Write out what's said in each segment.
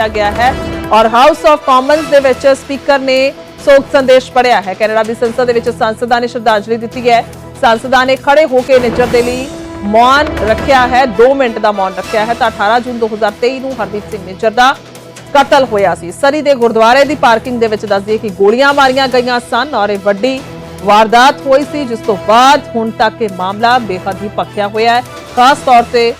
ਕੀਤਾ ਗਿਆ ਹੈ ਔਰ ਹਾਊਸ ਆਫ ਕਾਮਨਸ ਦੇ ਵਿੱਚ ਸਪੀਕਰ ਨੇ ਸੋਗ ਸੰਦੇਸ਼ ਪੜਿਆ ਹੈ। ਕੈਨੇਡਾ ਦੀ ਸੰਸਦ ਦੇ ਵਿੱਚ ਸੰਸਦਾਂ ਨੇ ਸ਼ਰਧਾਂਜਲੀ ਦਿੱਤੀ ਹੈ। ਸੰਸਦਾਂ ਨੇ ਖੜੇ ਹੋ ਕੇ ਨਿੱਜਰ ਦੇ ਲਈ ਮੌਨ ਰੱਖਿਆ ਹੈ। 2 ਮਿੰਟ ਦਾ ਮੌਨ ਰੱਖਿਆ ਹੈ ਤਾਂ 18 ਜੂਨ 2023 ਨੂੰ ਹਰਦੀਪ ਸਿੰਘ ਨਿੱਜਰ ਦਾ ਕਤਲ ਹੋਇਆ ਸੀ। ਸਰੀ ਦੇ ਗੁਰਦੁਆਰੇ ਦੀ ਪਾਰਕਿੰਗ ਦੇ ਵਿੱਚ ਦੱਸਦੀ ਕਿ ਗੋਲੀਆਂ ਮਾਰੀਆਂ ਗਈਆਂ ਸਨ ਔਰ ਇਹ ਵੱਡੀ ਵਾਰਦਾਤ ਹੋਈ ਸੀ, ਜਿਸ ਤੋਂ ਬਾਅਦ ਹੁਣ ਤੱਕ ਇਹ ਮਾਮਲਾ ਬੇਹੱਦ ਹੀ ਪੱਕਿਆ ਹੋਇਆ ਹੈ। ਖਾਸ ਤੌਰ ਤੇ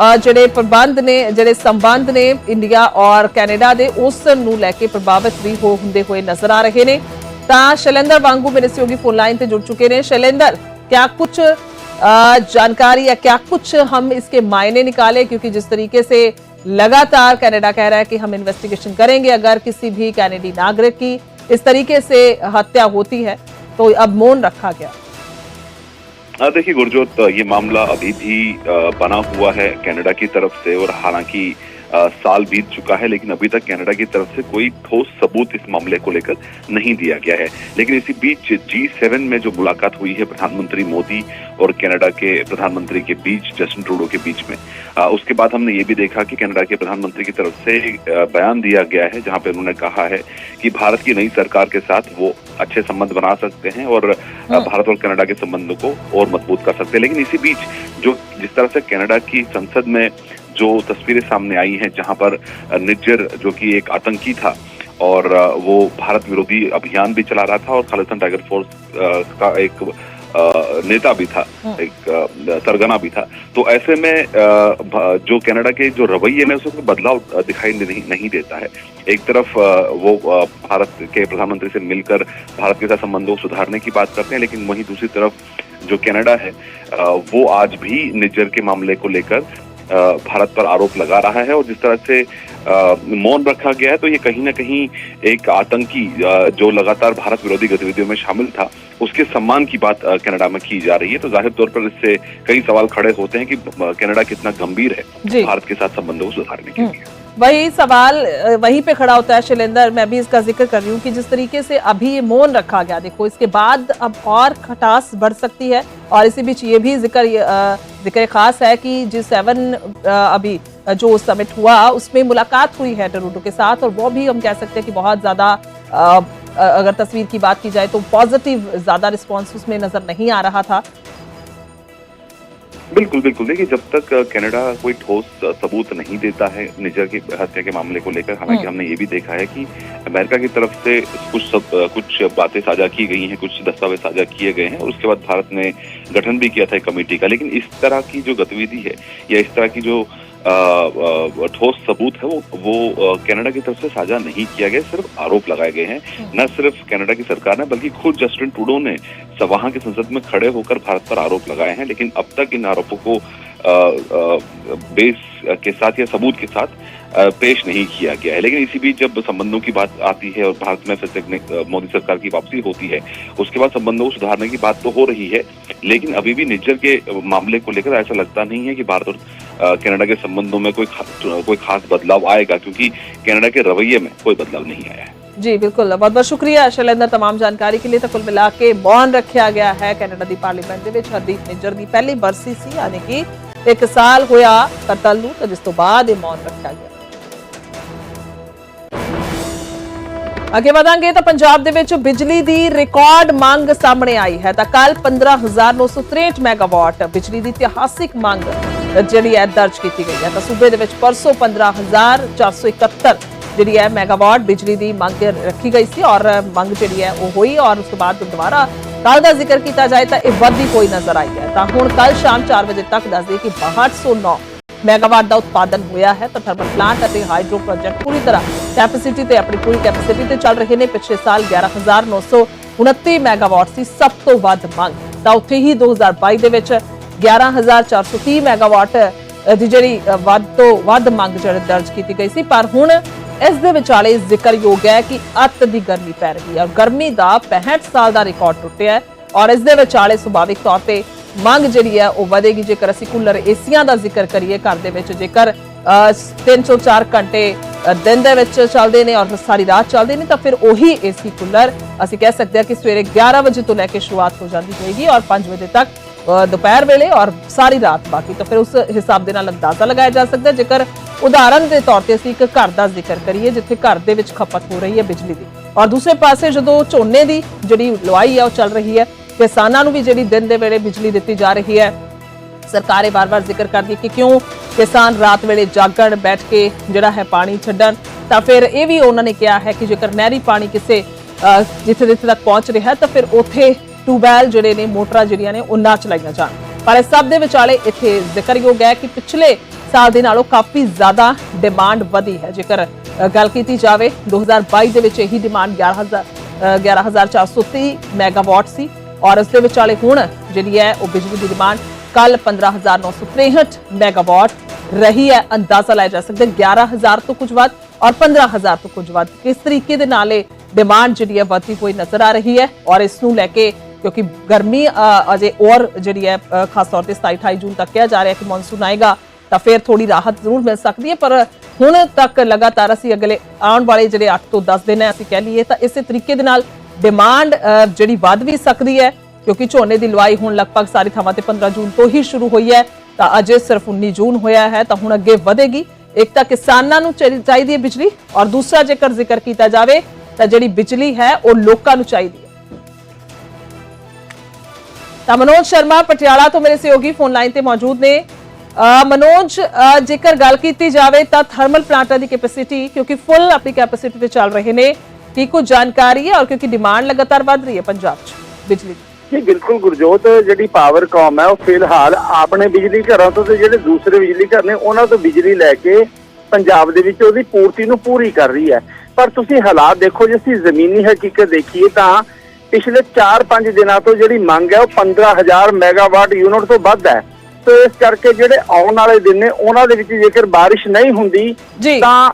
जोड़े प्रबंध ने जोड़े संबंध ने इंडिया और कैनेडा के उस लैके प्रभावित भी हो होंगे हुए नज़र आ रहे हैं तो शैलेंद्र ਤਾਂ मेरे सहयोगी ਮੇਰੇ ਸਹਿਯੋਗੀ ਫੋਨ ਲਾਈਨ ਤੇ ਜੁੜ क्या कुछ जानकारी या क्या कुछ हम इसके मायने निकाले क्योंकि जिस तरीके से लगातार कनाडा कह रहा है कि हम इन्वेस्टिगेशन करेंगे अगर किसी भी कैनेडी नागरिक की इस तरीके से हत्या होती है तो अब मौन रखा गया देखिए गुरजोत ये मामला अभी भी अ, बना हुआ है कनाडा की तरफ से और हालांकि साल बीत चुका है लेकिन अभी तक कनाडा की तरफ़ से कोई ठोस सबूत इस मामले को लेकर नहीं दिया गया है। लेकिन इसी बीच जी सेवन में जो मुलाकात हुई है प्रधानमंत्री मोदी और कनाडा के प्रधानमंत्री के बीच जस्टिन ट्रूडो के बीच में अ, उसके बाद हमने ये भी देखा कि कनाडा के प्रधानमंत्री की तरफ़ से बयान दिया गया है जहाँ पर उन्होंने कहा है कि भारत की नई सरकार के साथ वो अच्छे संबंध बना सकते हैं और भारत और कनाडा के संबंधों को और मज़बूत कर सकते हैं। लेकिन इसी बीच जो जिस तरह से कनाडा की संसद में जो तस्वीरें सामने आई हैं जहाँ पर निज्जर जो कि एक आतंकी था और वो भारत विरोधी अभियान भी चला रहा था और खालिस्तान टाइगर फोर्स का एक नेता भी था हम्म। एक सरगना भी था तो ऐसे में जो कनाडा के जो रवैये में उसमें बदलाव दिखाई नहीं, नहीं देता है एक तरफ़ वो भारत के प्रधानमंत्री से मिलकर भारत के साथ संबंधों को सुधारने की बात करते हैं लेकिन वहीं दूसरी तरफ़ जो कनाडा है वो आज भी निज्जर के मामले को लेकर भारत पर आरोप लगा रहा है और जिस तरह से मौन रखा गया है तो ये कहीं ना कहीं एक आतंकी जो लगातार भारत विरोधी गतिविधियों में शामिल था उसके सम्मान की बात कनाडा में की जा रही है। तो ज़ाहिर तौर पर इससे कई सवाल खड़े होते हैं कि कनाडा कितना गंभीर है भारत के साथ संबंधों को सुधारने के लिए। वही सवाल वहीं पे खड़ा होता है शैलेंद्र। मैं भी इसका ज़िक्र कर रही हूँ कि जिस तरीके से अभी ये मौन रखा गया, देखो, इसके बाद अब और खटास बढ़ सकती है और इसी बीच ये भी ज़िक्र ज़िक्र खास है कि जी सेवन अभी जो समिट हुआ, उसमें मुलाकात हुई है टरूडो के साथ और वो भी हम कह सकते हैं कि बहुत ज़्यादा अगर तस्वीर की बात की जाए तो पॉजिटिव ज़्यादा रिस्पॉन्स उसमें नज़र नहीं आ रहा था। बिल्कुल बिल्कुल देखिए जब तक कनाडा कोई ठोस सबूत नहीं देता है निजर की हत्या के मामले को लेकर हालाँकि हम्म। हमने ये भी देखा है कि अमेरिका की तरफ़ से कुछ सब कुछ बातें साझा की गई हैं कुछ दस्तावेज़ साझा किए गए हैं और उसके बाद भारत ने गठन भी किया था एक कमेटी का लेकिन इस तरह की जो गतिविधि है या इस तरह की जो ठोस सबूत है वो वो कनाडा की तरफ़ से साझा नहीं किया गया सिर्फ़ आरोप लगाए गए हैं। न सिर्फ़ कनाडा की सरकार ने बल्कि खुद जस्टिन ट्रूडो ने वहाँ की संसद में खड़े होकर भारत पर आरोप लगाए हैं लेकिन अब तक इन आरोपों को अ, अ, बेस के साथ या सबूत के साथ पेश नहीं किया गया है। लेकिन इसी बीच जब संबंधों की बात आती है और भारत में फिर से मोदी सरकार की वापसी होती है उसके बाद संबंधों को सुधारने की बात तो हो रही है लेकिन अभी भी निज्जर के मामले को लेकर ऐसा लगता नहीं है कि भारत और कनाडा के संबंधों में कोई खा, कोई खास बदलाव आएगा क्योंकि कनाडा के रवैये में कोई बदलाव नहीं आया है जी बिल्कुल बहुत बहुत शुक्रिया शैलेंद्र तमाम जानकारी के लिए तो कुल मिला के मौन रखा गया है ਕੈਨੇਡਾ ਦੀ ਪਾਰਲੀਮੈਂਟ ਦੇ ਵਿੱਚ ਹਰਦੀਪ ਨਿੱਜਰ ਦੀ ਪਹਿਲੀ ਬਰਸੀ ਸੀ ਯਾਨੀ ਕਿ ਇੱਕ ਸਾਲ ਹੋਇਆ ਕਤਲ ਨੂੰ ਤੇ ਜਿਸ ਤੋਂ ਬਾਅਦ ਇਹ ਮੌਨ ਰੱਖਿਆ ਗਿਆ ਅੱਗੇ ਵਧਾਂਗੇ ਤਾਂ ਪੰਜਾਬ ਦੇ ਵਿੱਚ ਬਿਜਲੀ ਦੀ ਰਿਕਾਰਡ ਮੰਗ ਸਾਹਮਣੇ ਆਈ ਹੈ ਤਾਂ ਕੱਲ 15963 ਮੈਗਾਵਾਟ ਬਿਜਲੀ ਦੀ ਇਤਿਹਾਸਿਕ ਮੰਗ ਜਿਹੜੀ ਹੈ ਦਰਜ ਕੀਤੀ ਗਈ ਹੈ। ਤਾਂ ਸੂਬੇ ਦੇ ਵਿੱਚ ਪਰਸੋਂ 15471 ਜਿਹੜੀ ਹੈ ਮੈਗਾਵਾਟ ਬਿਜਲੀ ਦੀ ਮੰਗ ਰੱਖੀ ਗਈ ਸੀ ਔਰ ਮੰਗ ਜਿਹੜੀ ਹੈ ਉਹ ਹੋਈ ਔਰ ਉਸ ਤੋਂ ਬਾਅਦ ਦੁਬਾਰਾ ਕੱਲ ਦਾ ਜ਼ਿਕਰ ਕੀਤਾ ਜਾਏ ਤਾਂ ਇਹ ਵੱਧਦੀ ਕੋਈ ਨਜ਼ਰ ਆਈ ਹੈ। ਤਾਂ ਹੁਣ ਕੱਲ ਸ਼ਾਮ 4 ਵਜੇ ਤੱਕ ਦੱਸ ਦਈਏ ਕਿ 6209 ਮੈਗਾਵਾਟ ਦਾ ਉਤਪਾਦਨ ਹੋਇਆ ਹੈ ਤਾਂ ਥਰਮਲ ਪਲਾਂਟ ਅਤੇ ਹਾਈਡਰੋ ਪ੍ਰੋਜੈਕਟ ਪੂਰੀ ਤਰ੍ਹਾਂ ਕੈਪੈਸਿਟੀ ਤੇ ਆਪਣੀ ਪੂਰੀ ਕੈਪੈਸਿਟੀ ਤੇ ਚੱਲ ਰਹੇ ਨੇ। ਪਿਛਲੇ ਸਾਲ 11929 ਮੈਗਾਵਾਟ ਸੀ ਸਭ ਤੋਂ ਵੱਧ ਮੰਗ। ਤਾਂ ਉੱਥੇ ਹੀ 2022 ਦੇ ਵਿੱਚ 11430 ਮੈਗਾਵਾਟ ਦੀ ਜਿਹੜੀ ਵੱਧ ਤੋਂ ਵੱਧ ਮੰਗ ਜਿਹੜੀ ਦਰਜ ਕੀਤੀ ਗਈ ਸੀ। ਪਰ ਹੁਣ ਇਸ ਦੇ ਵਿਚਾਲੇ ਜ਼ਿਕਰਯੋਗ ਹੈ ਕਿ ਅੱਤ ਦੀ ਗਰਮੀ ਪੈ ਰਹੀ ਹੈ ਔਰ ਗਰਮੀ ਦਾ 65 ਸਾਲ ਦਾ ਰਿਕਾਰਡ ਟੁੱਟਿਆ ਹੈ ਔਰ ਇਸ ਦੇ ਵਿਚਾਲੇ ਸੁਭਾਵਿਕ ਤੌਰ ਤੇ ਮੰਗ ਜਿਹੜੀ ਹੈ ਉਹ ਵਧੇਗੀ। ਜੇਕਰ ਅਸੀਂ ਕੂਲਰ ਏਸੀਆਂ ਦਾ ਜ਼ਿਕਰ ਕਰੀਏ ਘਰ ਦੇ ਵਿੱਚ ਜੇਕਰ ਅ, 304 ਘੰਟੇ ਦਿਨ ਦੇ ਵਿੱਚ ਚੱਲਦੇ ਨੇ ਔਰ ਸਾਰੀ ਰਾਤ ਚੱਲਦੇ ਨੇ ਤਾਂ ਫਿਰ ਉਹੀ ਏਸੀ ਕੂਲਰ ਅਸੀਂ ਕਹਿ ਸਕਦੇ ਹਾਂ ਕਿ ਸਵੇਰੇ 11 ਵਜੇ ਤੋਂ ਲੈ ਕੇ ਸ਼ੁਰੂਆਤ ਹੋ ਜਾਂਦੀ ਹੋਏਗੀ ਔਰ 5 ਵਜੇ ਤੱਕ ਦੁਪਹਿਰ ਵੇਲੇ ਔਰ ਸਾਰੀ ਰਾਤ ਬਾਕੀ। ਤਾਂ ਫਿਰ ਉਸ ਹਿਸਾਬ ਦੇ ਨਾਲ ਅੰਦਾਜ਼ਾ ਲਗਾਇਆ ਜਾ ਸਕਦਾ ਜੇਕਰ ਉਦਾਹਰਨ ਦੇ ਤੌਰ ਤੇ ਅਸੀਂ ਇੱਕ ਘਰ ਦਾ ਜ਼ਿਕਰ ਕਰੀਏ, ਜਿੱਥੇ ਘਰ ਦੇ ਵਿੱਚ ਖਪਤ ਹੋ ਰਹੀ ਹੈ ਬਿਜਲੀ ਦੀ। ਔਰ ਦੂਸਰੇ ਪਾਸੇ ਜਦੋਂ ਝੋਨੇ ਦੀ ਜਿਹੜੀ ਲਵਾਈ ਹੈ ਉਹ ਚੱਲ ਰਹੀ ਹੈ, ਕਿਸਾਨਾਂ ਨੂੰ ਵੀ ਜਿਹੜੀ ਦਿਨ ਦੇ ਵੇਲੇ ਬਿਜਲੀ ਦਿੱਤੀ ਜਾ ਰਹੀ ਹੈ। ਸਰਕਾਰ ਇਹ ਵਾਰ-ਵਾਰ ਜ਼ਿਕਰ ਕਰਦੀ ਹੈ ਕਿ ਕਿਉਂ ਕਿਸਾਨ ਰਾਤ ਵੇਲੇ ਜਾਗਣ, ਬੈਠ ਕੇ ਜਿਹੜਾ ਹੈ ਪਾਣੀ ਛੱਡਣ। ਤਾਂ ਫਿਰ ਇਹ ਵੀ ਉਹਨਾਂ ਨੇ ਕਿਹਾ ਹੈ ਕਿ ਜੇਕਰ ਨਹਿਰੀ ਪਾਣੀ ਕਿਸੇ ਜਿੱਥੇ ਜਿੱਥੇ ਤੱਕ ਪਹੁੰਚ ਰਿਹਾ ਤਾਂ ਫਿਰ ਉੱਥੇ ਟੂਬੈਲ ਜਿਹੜੇ ਨੇ ਮੋਟਰਾਂ ਜਿਹੜੀਆਂ ਨੇ ਉਹ ਨਾ ਚਲਾਈਆਂ ਜਾਣ। ਪਰ ਇਸ ਸਭ ਦੇ ਵਿਚਾਲੇ ਇੱਥੇ ਜ਼ਿਕਰਯੋਗ ਹੈ ਕਿ ਪਿਛਲੇ ਸਾਲ ਦੇ ਨਾਲੋਂ ਕਾਫੀ ਜ਼ਿਆਦਾ ਡਿਮਾਂਡ ਵਧੀ ਹੈ। ਜੇਕਰ ਗੱਲ ਕੀਤੀ ਜਾਵੇ 2022 ਦੇ ਵਿੱਚ ਇਹੀ ਡਿਮਾਂਡ 11000 ਅ, 11430 ਮੈਗਾਵਾਟ ਸੀ ਔਰ ਇਸ ਦੇ ਵਿਚਾਲੇ ਹੁਣ ਜਿਹੜੀ ਹੈ ਉਹ ਬਿਜਲੀ ਦੀ ਡਿਮਾਂਡ ਕੱਲ 15963 ਮੈਗਾਵਾਟ ਰਹੀ ਹੈ। ਅੰਦਾਜ਼ਾ ਲਾਇਆ ਜਾ ਸਕਦਾ ਹੈ 11000 ਤੋਂ ਕੁਝ ਵੱਧ ਔਰ 15000 ਤੋਂ ਕੁਝ ਵੱਧ। ਕਿਸ ਤਰੀਕੇ ਦੇ ਨਾਲ ਇਹ ਡਿਮਾਂਡ ਜਿਹੜੀ ਹੈ ਵਧਦੀ ਹੋਈ ਨਜ਼ਰ ਆ ਰਹੀ ਹੈ ਔਰ ਇਸ ਨੂੰ ਲੈ ਕੇ ਕਿਉਂਕਿ ਗਰਮੀ ਅਜੇ ਔਰ ਜਿਹੜੀ ਹੈ ਖਾਸ ਤੌਰ ਤੇ 27 28 ਜੂਨ ਤੱਕ ਕਿਹਾ ਜਾ ਰਿਹਾ ਕਿ ਮੌਨਸੂਨ ਆਏਗਾ, ਤਾਂ ਫਿਰ ਥੋੜੀ ਰਾਹਤ ਜ਼ਰੂਰ ਮਿਲ ਸਕਦੀ ਹੈ। ਪਰ ਹੁਣ ਤੱਕ ਲਗਾਤਾਰ ਅਸੀਂ ਅਗਲੇ ਆਉਣ ਵਾਲੇ ਜਿਹੜੇ 8 ਤੋਂ 10 ਦਿਨ ਹੈ, ਅਸੀਂ ਕਹਿ ਲਈਏ, ਤਾਂ ਇਸੇ ਤਰੀਕੇ ਦੇ ਨਾਲ ਡਿਮਾਂਡ ਜਿਹੜੀ ਵੱਧ ਵੀ ਸਕਦੀ ਹੈ, ਕਿਉਂਕਿ ਝੋਨੇ ਦੀ ਲਵਾਈ ਹੁਣ ਲਗਭਗ ਸਾਰੀ ਥਾਵਾਂ ਤੇ 15 ਜੂਨ ਤੋਂ ਹੀ ਸ਼ੁਰੂ ਹੋਈ ਹੈ, ਤਾਂ ਅਜੇ ਸਿਰਫ 19 ਜੂਨ ਹੋਇਆ ਹੈ, ਤਾਂ ਹੁਣ ਅੱਗੇ ਵਧੇਗੀ। ਇੱਕ ਤਾਂ ਕਿਸਾਨਾਂ ਨੂੰ ਚਾਹੀਦੀ ਹੈ ਬਿਜਲੀ, ਔਰ ਦੂਸਰਾ ਜੇਕਰ ਜ਼ਿਕਰ ਕੀਤਾ ਜਾਵੇ, ਤਾਂ ਜਿਹੜੀ ਬਿਜਲੀ ਹੈ, ਉਹ ਲੋਕਾਂ ਨੂੰ ਚਾਹੀਦੀ ਹੈ। ਤਾਂ ਮਨੋਜ ਸ਼ਰਮਾ ਪਟਿਆਲਾ ਤੋਂ ਮੇਰੇ ਸਹਿਯੋਗੀ ਫੋਨ ਲਾਈਨ ਤੇ ਮੌਜੂਦ ਨੇ। ਮਨੋਜ ਜੇਕਰ ਗੱਲ ਕੀਤੀ ਜਾਵੇ ਤਾਂ ਥਰਮਲ ਪਲਾਂਟਾਂ ਦੀ ਕੈਪੈਸਿਟੀ ਕਿਉਂਕਿ ਫੁੱਲ ਆਪਣੀ ਕੈਪੈਸਿਟੀ ਤੇ ਚੱਲ ਰਹੇ ਨੇ, ਕੀ ਕੁਝ ਜਾਣਕਾਰੀ ਹੈ ਔਰ ਕਿਉਂਕਿ ਡਿਮਾਂਡ ਲਗਾਤਾਰ ਵੱਧ ਰਹੀ ਹੈ ਪੰਜਾਬ 'ਚ ਬਿਜਲੀ ਦੀ? ਜੀ, ਬਿਲਕੁਲ ਗੁਰਜੋਤ, ਜਿਹੜੀ ਪਾਵਰ ਕਾਮ ਹੈ, ਉਹ ਫਿਲਹਾਲ ਆਪਣੇ ਬਿਜਲੀ ਘਰਾਂ ਤੋਂ ਤੇ ਜਿਹੜੇ ਦੂਸਰੇ ਬਿਜਲੀ ਘਰ ਨੇ, ਉਹਨਾਂ ਤੋਂ ਬਿਜਲੀ ਲੈ ਕੇ ਪੰਜਾਬ ਦੇ ਵਿੱਚ ਉਹਦੀ ਪੂਰਤੀ ਨੂੰ ਪੂਰੀ ਕਰ ਰਹੀ ਹੈ। ਪਰ ਤੁਸੀਂ ਹਾਲਾਤ ਦੇਖੋ, ਜੇ ਅਸੀਂ ਜ਼ਮੀਨੀ ਹਕੀਕਤ ਦੇਖੀਏ ਤਾਂ ਪਿਛਲੇ 4-5 ਦਿਨਾਂ ਤੋਂ ਜਿਹੜੀ ਮੰਗ ਹੈ ਉਹ 15000 ਮੈਗਾਵਾਟ ਯੂਨਿਟ ਤੋਂ ਵੱਧ ਹੈ ਸੋ ਇਸ ਕਰਕੇ ਜਿਹੜੇ ਆਉਣ ਵਾਲੇ ਦਿਨ ਨੇ ਉਹਨਾਂ ਦੇ ਵਿੱਚ ਜੇਕਰ ਬਾਰਿਸ਼ ਨਹੀਂ ਹੁੰਦੀ। ਤਾਂ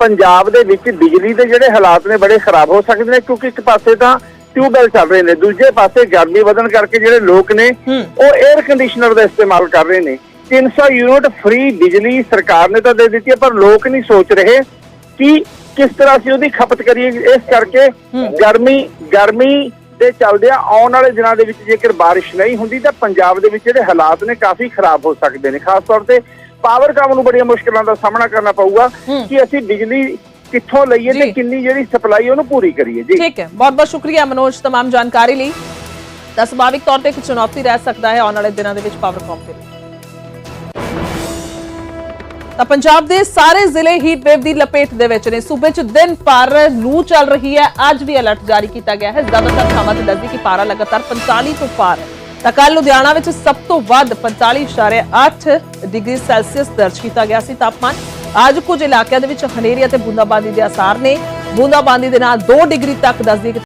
ਪੰਜਾਬ ਦੇ ਵਿੱਚ ਬਿਜਲੀ ਦੇ ਜਿਹੜੇ ਹਾਲਾਤ ਨੇ ਬੜੇ ਖਰਾਬ ਹੋ ਸਕਦੇ ਨੇ ਕਿਉਂਕਿ ਇੱਕ ਪਾਸੇ ਤਾਂ ਟਿਊਬਵੈਲ ਚੱਲ ਰਹੇ ਨੇ ਦੂਜੇ ਪਾਸੇ ਗਰਮੀ ਵਧਣ ਕਰਕੇ ਜਿਹੜੇ ਲੋਕ ਨੇ। ਉਹ 에ਅਰ ਕੰਡੀਸ਼ਨਰ ਦਾ ਇਸਤੇਮਾਲ ਕਰ ਰਹੇ ਨੇ 300 ਯੂਨਿਟ ਫ੍ਰੀ ਬਿਜਲੀ ਸਰਕਾਰ ਨੇ ਤਾਂ ਦੇ ਦਿੱਤੀ ਹੈ ਪਰ ਲੋਕ ਨਹੀਂ ਸੋਚ ਰਹੇ ਕਿ ਕਿਸ ਤਰ੍ਹਾਂ ਅਸੀਂ ਉਹਦੀ ਖਪਤ ਕਰੀਏ ਇਸ ਕਰਕੇ ਗਰਮੀ ਗਰਮੀ ਦੇ ਚੱਲਦਿਆਂ ਆਉਣ ਵਾਲੇ ਦਿਨਾਂ ਦੇ ਵਿੱਚ ਜੇਕਰ ਬਾਰਿਸ਼ ਨਹੀਂ ਹੁੰਦੀ ਤਾਂ ਪੰਜਾਬ ਦੇ ਵਿੱਚ ਜਿਹੜੇ ਹਾਲਾਤ ਨੇ ਕਾਫੀ ਖਰਾਬ ਹੋ ਸਕਦੇ ਨੇ ਖਾਸ ਤੌਰ ਤੇ ਪਾਵਰ ਕਾਮ ਨੂੰ ਬੜੀਆਂ ਮੁਸ਼ਕਲਾਂ ਦਾ ਸਾਹਮਣਾ ਕਰਨਾ ਪਊਗਾ ਹੂੰ। ਕਿ ਅਸੀਂ ਬਿਜਲੀ ਕਿੱਥੋਂ ਲਈਏ ਜੀ। ਤੇ ਕਿੰਨੀ ਜਿਹੜੀ ਸਪਲਾਈ ਉਹਨੂੰ ਪੂਰੀ ਕਰੀਏ ਜੀ ਠੀਕ ਹੈ ਬਹੁਤ ਬਹੁਤ ਸ਼ੁਕਰੀਆ ਮਨੋਜ तमाम ਜਾਣਕਾਰੀ ਲਈ ਤਾਂ ਸੁਭਾਵਿਕ ਤੌਰ ਤੇ ਇੱਕ ਚੁਣੌਤੀ ਰਹਿ ਸਕਦਾ ਹੈ ਆਉਣ ਵਾਲੇ ਦਿਨਾਂ ਦੇ ਵਿੱਚ ਪਾਵਰਕਾਮ ਦੇ ਲਈ ਤਾਂ ਪੰਜਾਬ ਦੇ ਸਾਰੇ ਜ਼ਿਲ੍ਹੇ ਹੀਟ ਵੇਵ ਦੀ ਲਪੇਟ ਦੇ ਵਿੱਚ ਨੇ। ਸੂਬੇ 'ਚ ਦਿਨ ਭਰ ਲੂ ਚੱਲ ਰਹੀ ਹੈ। ਅੱਜ ਵੀ ਅਲਰਟ ਜਾਰੀ ਕੀਤਾ ਗਿਆ ਹੈ। ਜ਼ਿਆਦਾਤਰ ਥਾਵਾਂ ਤੇ ਦੱਸਦੀ ਕਿ ਪਾਰਾ ਲਗਾਤਾਰ 45 ਤੋਂ ਪਾਰ। ਹੈ ਤਾਂ ਕੱਲ ਲੁਧਿਆਣਾ ਵਿੱਚ ਸਭ ਤੋਂ ਵੱਧ 45.8 ਡਿਗਰੀ ਸੈਲਸੀਅਸ ਦਰਜ ਕੀਤਾ ਗਿਆ ਸੀ ਤਾਪਮਾਨ। ਅੱਜ ਕੁਝ ਇਲਾਕਿਆਂ ਦੇ ਵਿੱਚ ਹਨੇਰੀ ਅਤੇ ਬੂੰਦਾਬਾਂਦੀ ਦੇ ਅਸਾਰ ਨੇ। ਬੂੰਦਾਬਾਂਦੀ ਦੇ ਨਾਲ 2 ਡਿਗਰੀ ਤੱਕ ਦੱਸਦੀ